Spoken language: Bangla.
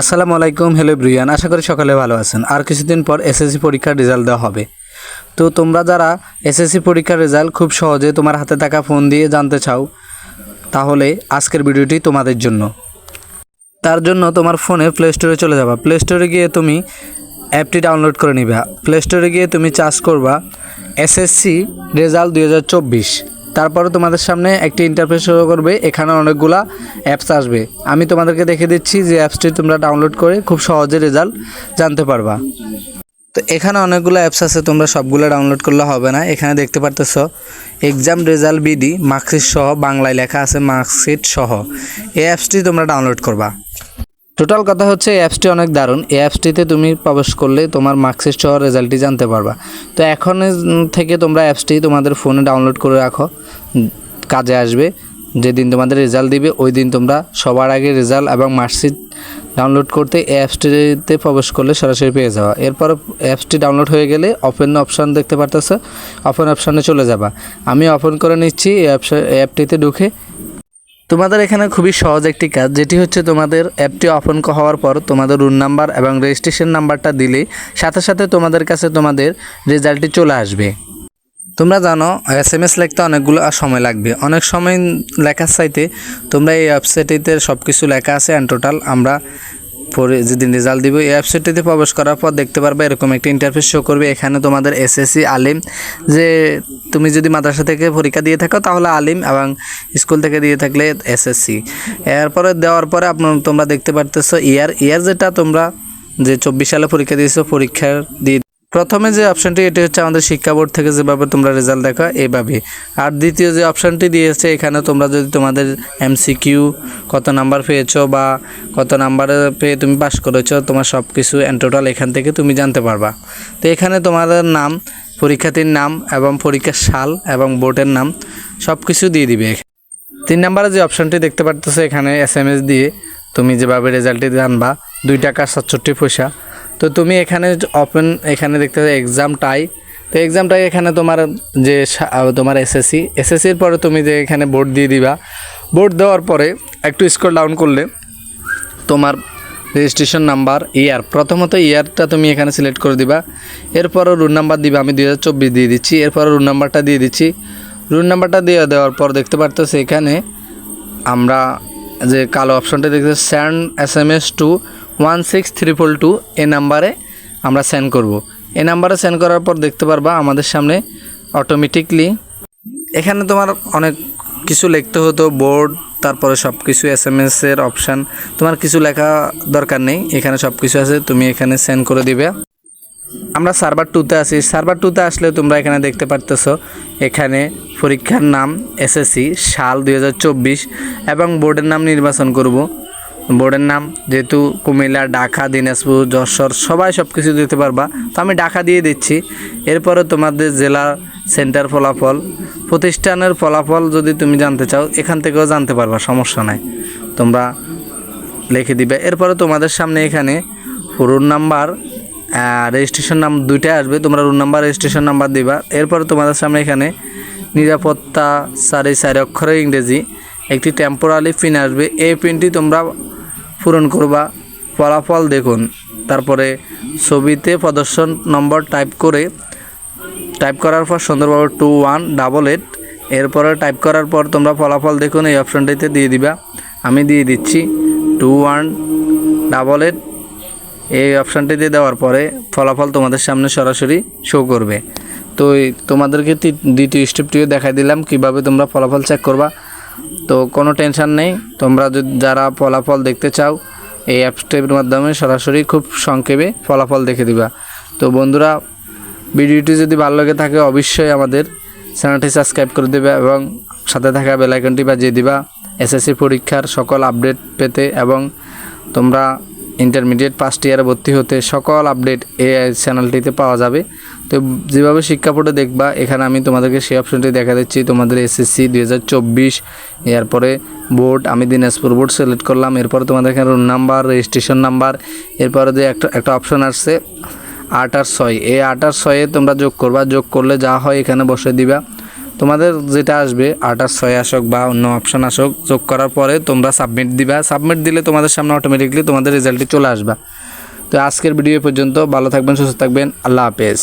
আসসালামু আলাইকুম হ্যালো ব্রিয়ান আশা করি সকালে ভালো আছেন। আর কিছুদিন পর এসএসসি পরীক্ষার রেজাল্ট দেওয়া হবে। তো তোমরা যারা এসএসসি পরীক্ষার রেজাল্ট খুব সহজে তোমার হাতে থাকা ফোন দিয়ে জানতে চাও, তাহলে আজকের ভিডিওটি তোমাদের জন্য। তার জন্য তোমার ফোনে প্লে স্টোরে চলে যাবা। প্লে স্টোরে গিয়ে তুমি অ্যাপটি ডাউনলোড করে নিবা। প্লে স্টোরে গিয়ে তুমি চার্জ করবা এসএসসি রেজাল্ট দুই হাজার চব্বিশ। তারপরে তোমাদের সামনে একটি ইন্টারফেস শুরু করবে, এখানে অনেকগুলা অ্যাপস আসবে। আমি তোমাদেরকে দেখে দিচ্ছি যে অ্যাপসটি তোমরা ডাউনলোড করে খুব সহজে রেজাল্ট জানতে পারবা। তো এখানে অনেকগুলো অ্যাপস আছে, তোমরা সবগুলো ডাউনলোড করলে হবে না। এখানে দেখতে পারতেছ এক্সাম রেজাল্ট বিডি মার্কশিট সহ বাংলায় লেখা আছে মার্কশিট সহ। এই অ্যাপসটি তোমরা ডাউনলোড করবা। টোটাল কথা হচ্ছে, এই অ্যাপসটি অনেক দারুণ। এই অ্যাপসটিতে তুমি প্রবেশ করলে তোমার মার্কশিট সহ রেজাল্টটি জানতে পারবা। তো এখন থেকে তোমরা অ্যাপসটি তোমাদের ফোনে ডাউনলোড করে রাখো। কাজে আসবে। যেদিন তোমাদের রেজাল্ট দিবে, ওই দিন তোমরা সবার আগে রেজাল্ট এবং মার্কশিট ডাউনলোড করতে অ্যাপসটিতে প্রবেশ করলে সরাসরি পেয়ে যাওয়া এরপর অ্যাপসটি ডাউনলোড হয়ে গেলে ওপেন অপশান দেখতে পারতেছো। ওপেন অপশানে চলে যাবা। আমি ওপেন করে নিচ্ছি অ্যাপটিতে ঢুকে তোমাদের এখানে খুবই সহজ একটি কাজ, যেটি হচ্ছে তোমাদের অ্যাপটি ওপেন হওয়ার পর তোমাদের রুম নাম্বার এবং রেজিস্ট্রেশন নাম্বারটা দিলে সাথে সাথে তোমাদের কাছে তোমাদের রেজাল্টটি চলে আসবে। তোমরা জানো, এস এম এস লিখতে অনেকগুলো সময় লাগবে। অনেক সময় লেখার চাইতে তোমরা এই ওয়েবসাইটটিতে সব কিছু লেখা আছে অ্যান্ড টোটাল আমরা পরে যদি রেজাল্ট দিব, এই ওয়েবসাইটটিতে প্রবেশ করার পর দেখতে পারবে এরকম একটি ইন্টারফেস শো করবে। এখানে তোমাদের এসএসসি আলিম, যে তুমি যদি মাদ্রাসা থেকে পরীক্ষা দিয়ে থাকো তাহলে আলিম এবং স্কুল থেকে দিয়ে থাকলে এসএসসি এরপরে দেওয়ার পরে আপনার তোমরা দেখতে পারতেছো ইয়ার ইয়ার যেটা তোমরা যে চব্বিশ সালে পরীক্ষা দিয়েছ, পরীক্ষার দিয়ে প্রথমে যে অপশনটি এটি হচ্ছে আমাদের শিক্ষা বোর্ড থেকে যেভাবে তোমরা রেজাল্ট দেখো এইভাবে আর দ্বিতীয় যে অপশনটি দিয়েছে, এখানে তোমরা যদি তোমাদের এমসিকিউ কত নাম্বার পেয়েছ বা কত নাম্বারে পেয়ে তুমি পাস করেছ, তোমার সব কিছু অ্যান্ড টোটাল এখান থেকে তুমি জানতে পারবা। তো এখানে তোমাদের নাম, পরীক্ষার্থীর নাম এবং পরীক্ষার সাল এবং বোর্ডের নাম সব কিছু দিয়ে দিবে তিন নম্বরে যে অপশনটি দেখতে পারতেছো এখানে এস দিয়ে তুমি যেভাবে রেজাল্টটি জানবা, দুই টাকা সাতষট্টি পয়সা। তো তুমি এখানে ওপেন এখানে দেখতে এক্সাম টাই তো এক্সাম টাই এখানে তোমার যে তোমার এসএসসি এসএসসির পরে তুমি যে এখানে বোর্ড দিয়ে দিবা। বোর্ড দেওয়ার পরে একটু স্কোর ডাউন করলে তোমার রেজিস্ট্রেশন নাম্বার ইয়ার প্রথমত ইয়ারটা তুমি এখানে সিলেক্ট করে দিবা। এরপরও রুল নাম্বার দিবা, আমি দুই হাজার চব্বিশ দিয়ে দিচ্ছি। এরপরও রুল নাম্বারটা দিয়ে দিচ্ছি। রুল নাম্বারটা দিয়ে দেওয়ার পর দেখতে পারতো এখানে আমরা যে কালো অপশনটা দেখতে send S M S two one six triple two এ নাম্বারে আমরা সেন্ড করব। এই নাম্বারে সেন্ড করার পর দেখতে পারবা আমাদের সামনে অটোমেটিকলি এখানে তোমার অনেক কিছু লিখতে হতো বোর্ড তারপরে সব কিছু এস এম এসের অপশান তোমার কিছু লেখা দরকার নেই, এখানে সব কিছু আছে, তুমি এখানে সেন্ড করে দিবে। আমরা সার্ভার টুতে আছি সার্ভার টুতে আসলে তোমরা এখানে দেখতে পারতেছো, এখানে পরীক্ষার নাম এসএসসি সাল দু হাজার চব্বিশ এবং বোর্ডের নাম নির্বাচন করব। বোর্ডের নাম, যেহেতু কুমিল্লা, ঢাকা, দিনাজপুর, যশোর, সবাই সব কিছু দিতে পারবা। তো আমি ঢাকা দিয়ে দিচ্ছি। এরপরে তোমাদের জেলা সেন্টার ফলাফল। প্রতিষ্ঠানের ফলাফল যদি তুমি জানতে চাও, এখান থেকেও জানতে পারবা, সমস্যা নাই। তোমরা লিখে দিবে। এরপরে তোমাদের সামনে এখানে রুল নাম্বার রেজিস্ট্রেশন নাম দুইটাই আসবে। তোমরা রুল নাম্বার রেজিস্ট্রেশন নাম্বার দিবা। এরপরে তোমাদের সামনে এখানে নিরাপত্তা সারি চারি অক্ষরে ইংরেজি, একটি টেম্পোরারি পিন আসবে। এই পিনটি তোমরা পূরণ করবা। ফলাফল দেখুন। তারপরে ছবিতে প্রদর্শন নম্বর টাইপ করে টাইপ করার পর সুন্দরভাবে টু ওয়ান ডাবল এইট এরপরে টাইপ করার পর তোমরা ফলাফল দেখুন, এই অপশনটিতে দিয়ে দিবা। আমি দিয়ে দিচ্ছি টু ওয়ান ডাবল এইট এই অপশানটিতে দেওয়ার পরে ফলাফল তোমাদের সামনে সরাসরি শো করবে। তো তোমাদেরকে দ্বিতীয় স্টেপটিও দেখাই দিলাম, কীভাবে তোমরা ফলাফল চেক করবা। তো কোনো টেনশন নেই। তোমরা যদি যারা ফলাফল দেখতে চাও, এই অ্যাপসটির মাধ্যমে সরাসরি খুব সংক্ষেপে ফলাফল দেখে দিবা। তো বন্ধুরা, ভিডিওটি যদি ভালো লাগে থাকে, অবশ্যই আমাদের চ্যানেলটি সাবস্ক্রাইব করে দেবে এবং সাথে থাকা বেলাইকনটি বাজিয়ে দিবা। এসএসসি পরীক্ষার সকল আপডেট পেতে এবং তোমরা ইন্টারমিডিয়েট ফার্স্ট ইয়ারে ভর্তি হতে সকল আপডেট এই চ্যানেলটিতে পাওয়া যাবে। তো যেভাবে শিক্ষা বোর্ডে দেখবা, এখানে আমি তোমাদেরকে সেই অপশনটি দেখা দিচ্ছি। তোমাদের এসএসসি দুই হাজার চব্বিশ, এরপরে বোর্ড, আমি দিনাজপুর বোর্ড সিলেক্ট করলাম। এরপরে তোমাদের এখানে রোল নাম্বার রেজিস্ট্রেশন নাম্বার এরপরে যে একটা একটা অপশন আসছে, আট আর ছয়। এই আট আর ছয়ে তোমরা যোগ করবা। যোগ করলে যা হয় এখানে বসে দিবা। তোমাদের যেটা আসবে, আট আর ছয় আসক বা অন্য অপশান আসক, যোগ করার পরে তোমরা সাবমিট দিবা। সাবমিট দিলে তোমাদের সামনে অটোমেটিকলি তোমাদের রেজাল্টটি চলে আসবা। তো আজকের ভিডিও পর্যন্ত। ভালো থাকবেন, সুস্থ থাকবেন। আল্লাহ হাফেজ।